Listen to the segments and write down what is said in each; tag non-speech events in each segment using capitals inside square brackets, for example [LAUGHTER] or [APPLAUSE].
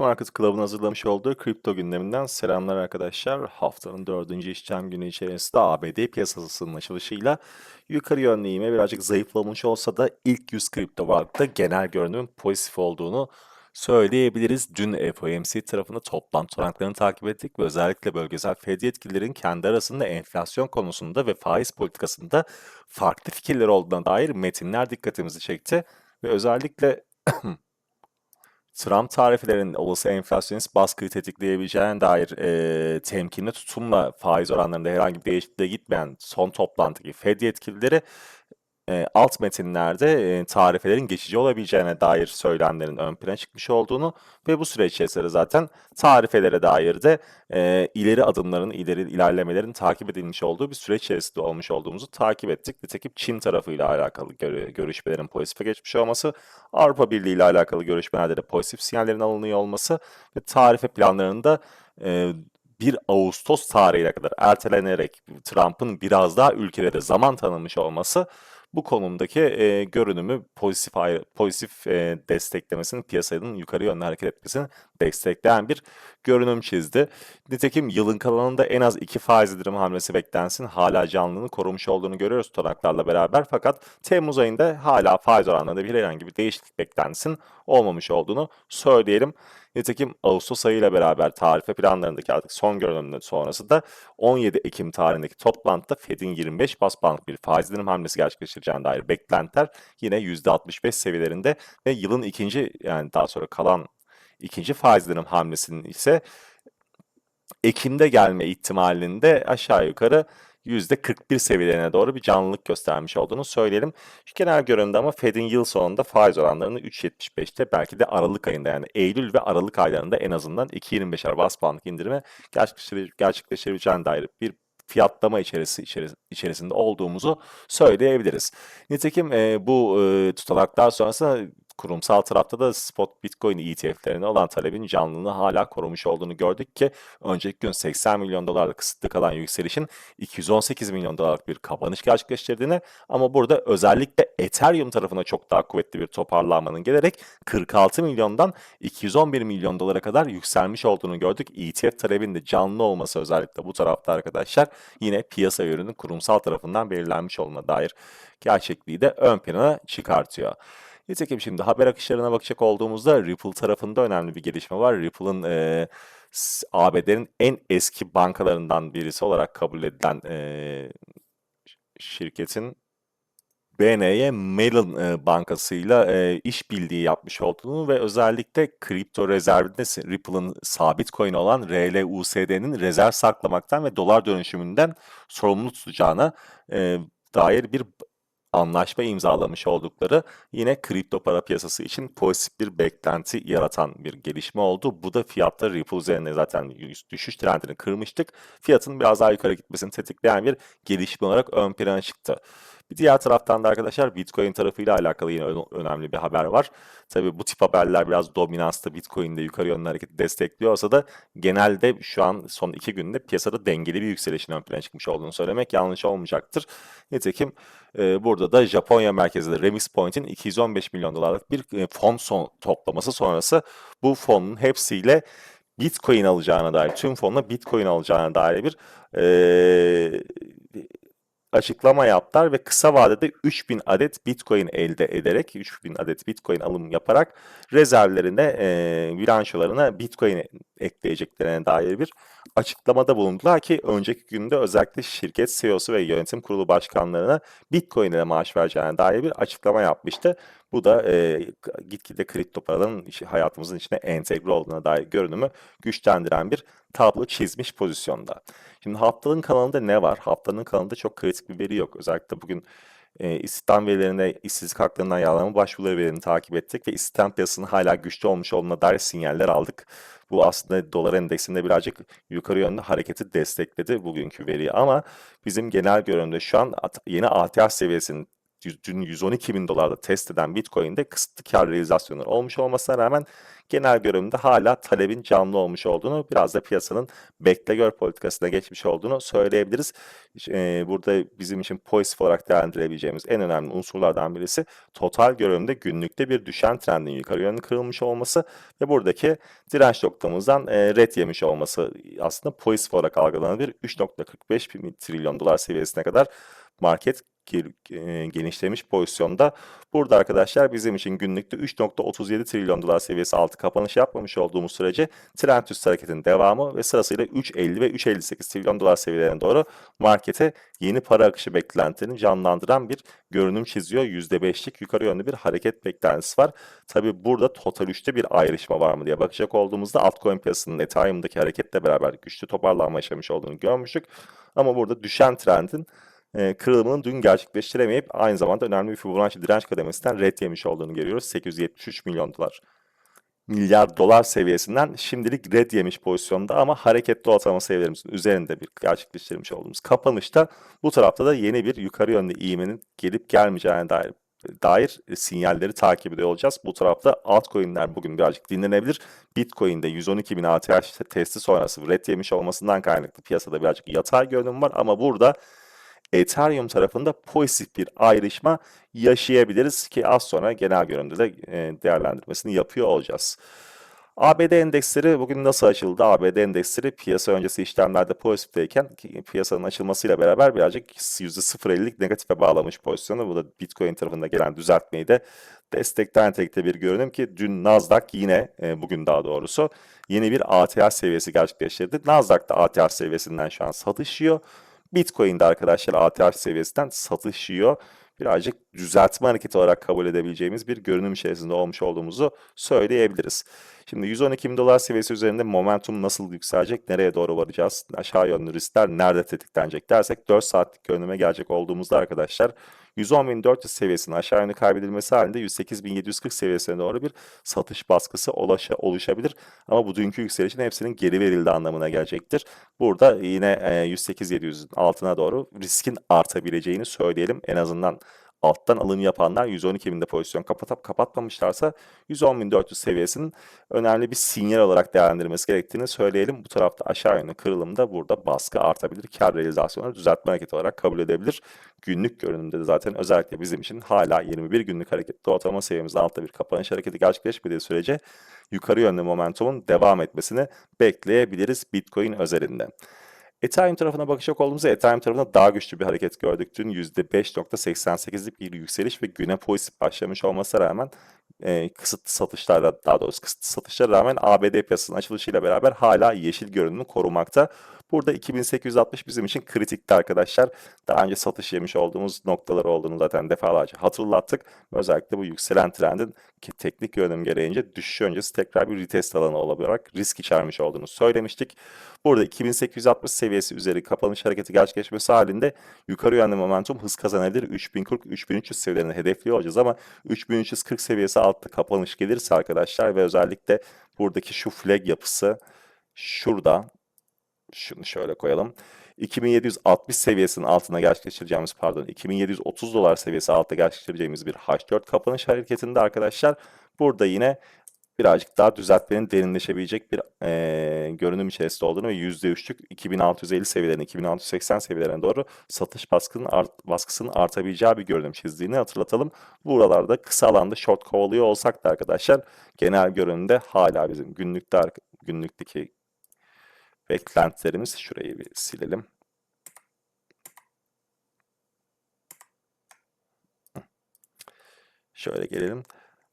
Market Club'ın hazırlamış olduğu kripto gündeminden selamlar arkadaşlar. Haftanın dördüncü işlem günü içerisinde ABD piyasasının açılışıyla yukarı yönlü eğime birazcık zayıflamış olsa da ilk 100 kripto varlıkta genel görünümün pozitif olduğunu söyleyebiliriz. Dün FOMC tarafında toplantı oranaklarını takip ettik ve özellikle bölgesel Fed yetkililerin kendi arasında enflasyon konusunda ve faiz politikasında farklı fikirler olduğuna dair metinler dikkatimizi çekti ve özellikle [CLEARS THROAT] Trump tarifelerinin olası enflasyonist baskıyı tetikleyebileceğine dair e, temkinli tutumla faiz oranlarında herhangi bir değişikliğe gitmeyen son toplantıdaki Fed yetkilileri e, alt metinlerde e, tarifelerin geçici olabileceğine dair söylemlerin ön plana çıkmış olduğunu ve bu süreç içerisinde zaten tarifelere dair de e, ileri adımların, ileri ilerlemelerin takip edilmiş olduğu bir süreç içerisinde olmuş olduğumuzu takip ettik. Nitekim Çin tarafıyla alakalı gör görüşmelerin pozitife geçmiş olması, Avrupa Birliği ile alakalı görüşmelerde de pozitif sinyallerin alınıyor olması ve tarife planlarında e, 1 Ağustos tarihine kadar ertelenerek Trump'ın biraz daha ülkelere zaman tanımış olması bu konumdaki e, görünümü pozitif pozitif e, desteklemesinin piyasanın yukarı yönlü hareket etmesini destekleyen bir görünüm çizdi. Nitekim yılın kalanında en az iki faiz indirim hamlesi beklensin hala canlılığını korumuş olduğunu görüyoruz tutanaklarla beraber. Fakat Temmuz ayında hala faiz oranlarında bir herhangi bir değişiklik beklensin olmamış olduğunu söyleyelim. Nitekim Ağustos ayıyla beraber tarife planlarındaki artık son görünümden sonrası da 17 Ekim tarihindeki toplantıda Fed'in 25 bas puanlık bir faiz indirim hamlesi gerçekleştireceğine dair beklentiler yine %65 seviyelerinde ve yılın ikinci yani daha sonra kalan ikinci faiz indirim hamlesinin ise Ekim'de gelme ihtimalinde aşağı yukarı %41 seviyelerine doğru bir canlılık göstermiş olduğunu söyleyelim. Şu genel görünümde ama Fed'in yıl sonunda faiz oranlarını 3.75'te belki de Aralık ayında yani Eylül ve Aralık aylarında en azından 2.25'er bas puanlık indirime gerçekleştirebileceğine dair bir fiyatlama içerisi, içerisinde olduğumuzu söyleyebiliriz. Nitekim e, bu e, tutanaklar sonrasında kurumsal tarafta da spot Bitcoin ETF'lerine olan talebin canlılığını hala korumuş olduğunu gördük ki önceki gün 80 milyon dolarlık kısıtlı kalan yükselişin 218 milyon dolarlık bir kapanış gerçekleştirdiğini ama burada özellikle Ethereum tarafına çok daha kuvvetli bir toparlanmanın gelerek 46 milyondan 211 milyon dolara kadar yükselmiş olduğunu gördük. ETF talebin de canlı olması özellikle bu tarafta arkadaşlar yine piyasa yönünün kurumsal tarafından belirlenmiş olma dair gerçekliği de ön plana çıkartıyor. Nitekim şimdi haber akışlarına bakacak olduğumuzda Ripple tarafında önemli bir gelişme var. Ripple'ın e, ABD'nin en eski bankalarından birisi olarak kabul edilen e, şirketin BNY Mellon e, bankasıyla e, işbirliği yapmış olduğunu ve özellikle kripto rezervinde Ripple'ın sabit coin olan RLUSD'nin rezerv saklamaktan ve dolar dönüşümünden sorumlu tutacağına e, dair bir anlaşma imzalamış oldukları yine kripto para piyasası için pozitif bir beklenti yaratan bir gelişme oldu. Bu da fiyatta Ripple üzerine zaten düşüş trendini kırmıştık. Fiyatın biraz daha yukarı gitmesini tetikleyen bir gelişme olarak ön plana çıktı. Bir diğer taraftan da arkadaşlar Bitcoin tarafıyla alakalı yine önemli bir haber var. Tabii bu tip haberler biraz dominansta Bitcoin'de yukarı yönlü hareketi destekliyorsa da genelde şu an son iki günde piyasada dengeli bir yükselişin ön plana çıkmış olduğunu söylemek yanlış olmayacaktır. Nitekim e, burada da Japonya merkezli Remix Point'in 215 milyon dolarlık bir e, fon son, toplaması sonrası bu fonun hepsiyle Bitcoin alacağına dair, tüm fonla Bitcoin alacağına dair bir e, açıklama yaptılar ve kısa vadede 3000 adet Bitcoin elde ederek 3000 adet Bitcoin alım yaparak rezervlerine e, bilançolarına Bitcoin ekleyeceklerine dair bir açıklamada bulundular ki önceki günde özellikle şirket CEO'su ve yönetim kurulu başkanlarına Bitcoin ile maaş vereceğine dair bir açıklama yapmıştı. Bu da e, gitgide kripto paraların hayatımızın içine entegre olduğuna dair görünümü güçlendiren bir tablo çizmiş pozisyonda. Şimdi haftanın kanalında ne var? Haftanın kanalında çok kritik bir veri yok. Özellikle bugün e, istihdam verilerine, işsizlik haklarından yararlanma başvuruları verilerini takip ettik ve istihdam piyasasının hala güçlü olmuş olduğuna dair sinyaller aldık. Bu aslında dolar endeksinde birazcık yukarı yönde hareketi destekledi bugünkü veriyi ama bizim genel görünümde şu an yeni ATH seviyesinin dün 112 bin dolarda test eden Bitcoin'de kısıtlı kar realizasyonu olmuş olmasına rağmen genel görünümde hala talebin canlı olmuş olduğunu biraz da piyasanın bekle gör politikasına geçmiş olduğunu söyleyebiliriz. Eee, burada bizim için pozitif olarak değerlendirebileceğimiz en önemli unsurlardan birisi total görünümde günlükte bir düşen trendin yukarı yönlü kırılmış olması ve buradaki direnç noktamızdan eee, ret yemiş olması aslında pozitif olarak algılanabilir. 3.45 bin trilyon dolar seviyesine kadar market genişlemiş pozisyonda. Burada arkadaşlar bizim için günlükte 3.37 trilyon dolar seviyesi altı kapanış yapmamış olduğumuz sürece trend üstü hareketin devamı ve sırasıyla 3.50 ve 3.58 trilyon dolar seviyelerine doğru markete yeni para akışı beklentilerini canlandıran bir görünüm çiziyor. %5'lik yukarı yönlü bir hareket beklentisi var. Tabi burada total 3'te bir ayrışma var mı diye bakacak olduğumuzda altcoin piyasasının Ethereum'daki hareketle beraber güçlü toparlanma yaşamış olduğunu görmüştük. Ama burada düşen trendin e, kırılımının dün gerçekleştiremeyip aynı zamanda önemli bir Fibonacci direnç kademesinden red yemiş olduğunu görüyoruz. 873 milyon dolar milyar dolar seviyesinden şimdilik red yemiş pozisyonda ama hareketli ortalama seviyelerimizin üzerinde bir gerçekleştirmiş olduğumuz kapanışta bu tarafta da yeni bir yukarı yönlü iğmenin gelip gelmeyeceğine dair dair sinyalleri takip ediyor olacağız. Bu tarafta altcoin'ler bugün birazcık dinlenebilir. Bitcoin'de 112 bin ATH testi sonrası red yemiş olmasından kaynaklı piyasada birazcık yatay görünüm var ama burada Ethereum tarafında pozitif bir ayrışma yaşayabiliriz ki az sonra genel görünümde de e, değerlendirmesini yapıyor olacağız. ABD endeksleri bugün nasıl açıldı? ABD endeksleri piyasa öncesi işlemlerde pozitifteyken piyasanın açılmasıyla beraber birazcık %0.50'lik negatife bağlamış pozisyonu. Bu da Bitcoin tarafında gelen düzeltmeyi de destekten tekte bir görünüm ki dün Nasdaq yine e, bugün daha doğrusu yeni bir ATH seviyesi gerçekleştirdi. Nasdaq da ATH seviyesinden şu an satışıyor. Bitcoin'de arkadaşlar ATH seviyesinden satışıyor. Birazcık düzeltme hareketi olarak kabul edebileceğimiz bir görünüm içerisinde olmuş olduğumuzu söyleyebiliriz. Şimdi 112 bin dolar seviyesi üzerinde momentum nasıl yükselecek, nereye doğru varacağız, aşağı yönlü riskler nerede tetiklenecek dersek 4 saatlik görünüme gelecek olduğumuzda arkadaşlar 110.400 seviyesinin aşağı yönlü kaybedilmesi halinde 108.740 seviyesine doğru bir satış baskısı ulaşa, oluşabilir. Ama bu dünkü yükselişin hepsinin geri verildiği anlamına gelecektir. Burada yine e, 108.700'ün altına doğru riskin artabileceğini söyleyelim. En azından alttan alım yapanlar 112 binde pozisyon kapatıp kapatmamışlarsa 110.400 seviyesinin önemli bir sinyal olarak değerlendirilmesi gerektiğini söyleyelim. Bu tarafta aşağı yönlü kırılımda burada baskı artabilir. Kar realizasyonu düzeltme hareketi olarak kabul edebilir. Günlük görünümde de zaten özellikle bizim için hala 21 günlük hareketli ortalama seviyemizin altta bir kapanış hareketi gerçekleşmediği sürece yukarı yönlü momentumun devam etmesini bekleyebiliriz Bitcoin özelinde. Ethereum tarafına bakacak olduğumuzda Ethereum tarafında daha güçlü bir hareket gördük. Dün %5.88'lik bir yükseliş ve güne pozitif başlamış olmasına rağmen e, kısıtlı satışlarla daha doğrusu kısıtlı satışlara rağmen ABD piyasasının açılışıyla beraber hala yeşil görünümü korumakta. Burada 2860 bizim için kritikti arkadaşlar. Daha önce satış yemiş olduğumuz noktalar olduğunu zaten defalarca hatırlattık. Özellikle bu yükselen trendin teknik görünüm gereğince düşüş öncesi tekrar bir retest alanı olarak risk içermiş olduğunu söylemiştik. Burada 2860 seviyesi üzeri kapanış hareketi gerçekleşmesi halinde yukarı yönlü momentum hız kazanabilir. 3040-3300 seviyelerini hedefliyor olacağız ama 3340 seviyesi altta kapanış gelirse arkadaşlar ve özellikle buradaki şu flag yapısı şurada şunu şöyle koyalım. 2760 seviyesinin altına gerçekleştireceğimiz pardon 2730 dolar seviyesi altta gerçekleştireceğimiz bir H4 kapanış hareketinde arkadaşlar burada yine birazcık daha düzeltmenin derinleşebilecek bir e, görünüm içerisinde olduğunu ve %3'lük 2650 seviyelerine 2680 seviyelerine doğru satış baskının art, baskısının artabileceği bir görünüm çizdiğini hatırlatalım. Buralarda kısa alanda short kovalıyor olsak da arkadaşlar genel görünümde hala bizim günlükte günlükteki beklentilerimiz şurayı bir silelim. Şöyle gelelim.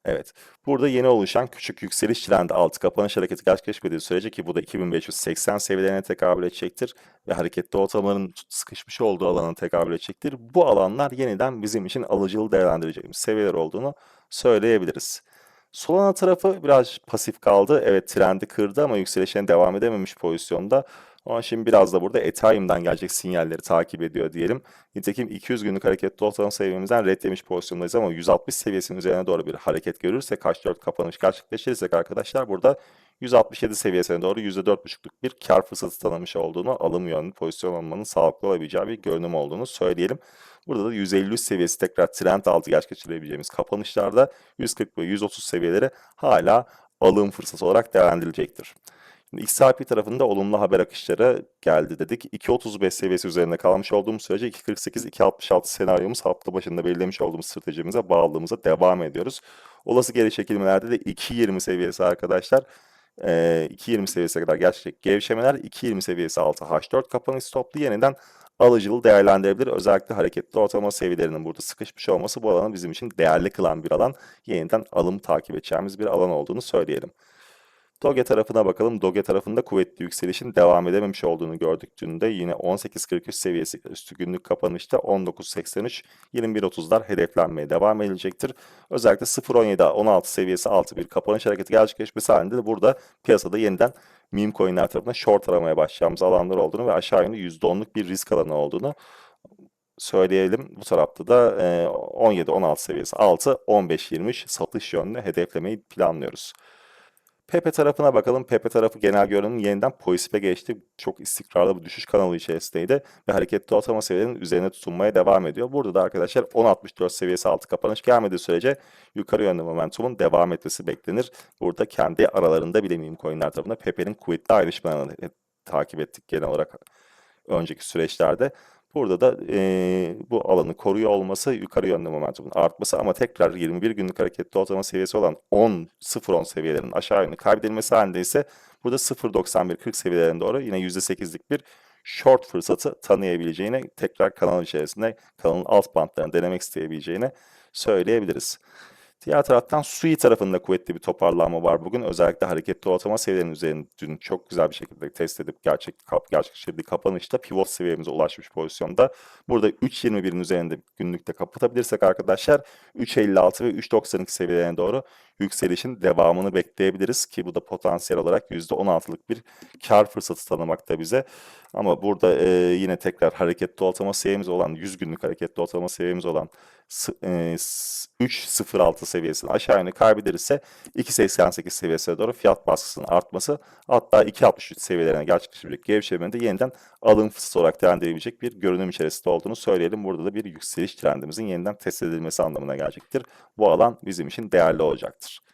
Evet. Burada yeni oluşan küçük yükseliş trendi altı kapanış hareketi gerçekleşmediği sürece ki bu da 2580 seviyelerine tekabül edecektir ve hareketli ortamların sıkışmış olduğu alana tekabül edecektir. Bu alanlar yeniden bizim için alıcılı değerlendireceğimiz seviyeler olduğunu söyleyebiliriz. Solana tarafı biraz pasif kaldı. Evet trendi kırdı ama yükselişine devam edememiş pozisyonda. Ama şimdi biraz da burada Ethereum'dan gelecek sinyalleri takip ediyor diyelim. Nitekim 200 günlük hareketli ortalama seviyemizden red pozisyondayız ama 160 seviyesinin üzerine doğru bir hareket görürsek kaç 4 kapanış gerçekleştirirsek arkadaşlar burada 167 seviyesine doğru %4,5'luk bir kar fırsatı tanımış olduğunu, alım yönlü pozisyon almanın sağlıklı olabileceği bir görünüm olduğunu söyleyelim. Burada da 153 seviyesi tekrar trend altı gerçekleştirebileceğimiz kapanışlarda 140 ve 130 seviyeleri hala alım fırsatı olarak değerlendirilecektir. Şimdi XRP tarafında olumlu haber akışları geldi dedik. 2.35 seviyesi üzerinde kalmış olduğumuz sürece 2.48-2.66 senaryomuz hafta başında belirlemiş olduğumuz stratejimize bağlılığımıza devam ediyoruz. Olası geri çekilmelerde de 2.20 seviyesi arkadaşlar. Ee, 2.20 seviyesine kadar gerçekleşecek gevşemeler 2.20 seviyesi altı H4 kapanış stoplu yeniden alıcılı değerlendirebilir. Özellikle hareketli ortalama seviyelerinin burada sıkışmış olması bu alanı bizim için değerli kılan bir alan. Yeniden alım takip edeceğimiz bir alan olduğunu söyleyelim. Doge tarafına bakalım. Doge tarafında kuvvetli yükselişin devam edememiş olduğunu gördük dün de. Yine 18.43 seviyesi üstü günlük kapanışta 19.83 21.30'lar hedeflenmeye devam edilecektir. Özellikle 0.17-16 seviyesi altı bir kapanış hareketi gerçekleşmesi halinde de burada piyasada yeniden meme coinler tarafından short aramaya başlayacağımız alanlar olduğunu ve aşağı yönlü %10'luk bir risk alanı olduğunu söyleyelim. Bu tarafta da 17-16 seviyesi altı 15-23 satış yönlü hedeflemeyi planlıyoruz. Pepe tarafına bakalım. Pepe tarafı genel görünüm yeniden pozitife geçti. Çok istikrarlı bir düşüş kanalı içerisindeydi ve hareketli ortalama seviyenin üzerine tutunmaya devam ediyor. Burada da arkadaşlar 10.64 seviyesi altı kapanış gelmediği sürece yukarı yönlü momentumun devam etmesi beklenir. Burada kendi aralarında bile meme coinler tarafında Pepe'nin kuvvetli ayrışmalarını takip ettik genel olarak önceki süreçlerde. Burada da e, bu alanı koruyor olması yukarı yönlü momentumun artması ama tekrar 21 günlük hareketli ortalama seviyesi olan 10 0.10 seviyelerinin aşağı yönlü kaybedilmesi halinde ise burada 0.91-40 seviyelerine doğru yine %8'lik bir short fırsatı tanıyabileceğini tekrar kanal içerisinde kanalın alt bantlarını denemek isteyebileceğini söyleyebiliriz. Diğer taraftan Sui tarafında kuvvetli bir toparlanma var bugün. Özellikle hareketli ortalama seviyelerinin üzerinde dün çok güzel bir şekilde test edip gerçek, gerçekleştirdiği kapanışta pivot seviyemize ulaşmış pozisyonda. Burada 3.21'in üzerinde günlükte kapatabilirsek arkadaşlar 3.56 ve 3.92 seviyelerine doğru yükselişin devamını bekleyebiliriz ki bu da potansiyel olarak %16'lık bir kar fırsatı tanımakta bize. Ama burada e, yine tekrar hareketli ortalama seviyemiz olan 100 günlük hareketli ortalama seviyemiz olan 3.06 seviyesini aşağı yönlü kaybederse 2.88 seviyesine doğru fiyat baskısının artması hatta 2.63 seviyelerine gerçekleşecek gevşemenin de yeniden alım fırsatı olarak değerlendirilebilecek bir görünüm içerisinde olduğunu söyleyelim. Burada da bir yükseliş trendimizin yeniden test edilmesi anlamına gelecektir. Bu alan bizim için değerli olacaktır.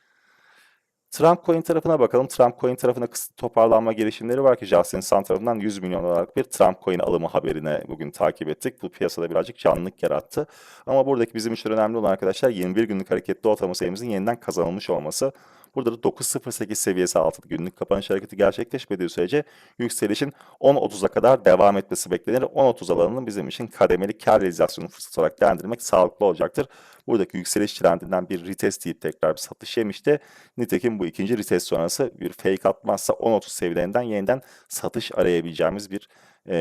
Trump Coin tarafına bakalım. Trump Coin tarafına toparlanma gelişimleri var ki Justin Sun tarafından 100 milyon olarak bir Trump Coin alımı haberini bugün takip ettik. Bu piyasada birazcık canlılık yarattı. Ama buradaki bizim için önemli olan arkadaşlar 21 günlük hareketli ortalama sayımızın yeniden kazanılmış olması. Burada da 9.08 seviyesi altında günlük kapanış hareketi gerçekleşmediği sürece yükselişin 10.30'a kadar devam etmesi beklenir. 10.30 alanının bizim için kademeli kar realizasyonu fırsatı olarak değerlendirmek sağlıklı olacaktır. Buradaki yükseliş trendinden bir retest deyip tekrar bir satış yemişti. Nitekim bu ikinci retest sonrası bir fake atmazsa 10.30 seviyelerinden yeniden satış arayabileceğimiz bir e,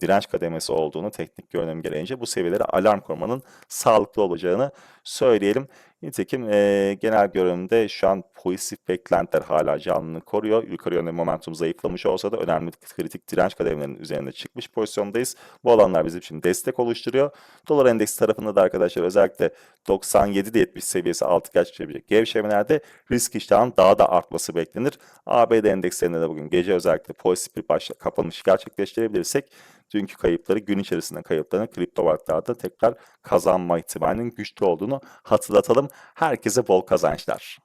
direnç kademesi olduğunu teknik görünüm gereğince bu seviyelere alarm kurmanın sağlıklı olacağını söyleyelim. Nitekim e, genel görünümde şu an pozitif beklentiler hala canlılığını koruyor. Yukarı yönde momentum zayıflamış olsa da önemli kritik direnç kademelerinin üzerinde çıkmış pozisyondayız. Bu alanlar bizim için destek oluşturuyor. Dolar endeksi tarafında da arkadaşlar özellikle 97-70 seviyesi altı gerçekleşebilecek gevşemelerde risk iştahının daha da artması beklenir. ABD endekslerinde de bugün gece özellikle pozitif bir başla, kapanış gerçekleştirebilirsek dünkü kayıpları gün içerisinde kayıplarını kripto varlıklarda tekrar kazanma ihtimalinin güçlü olduğunu hatırlatalım. Herkese bol kazançlar.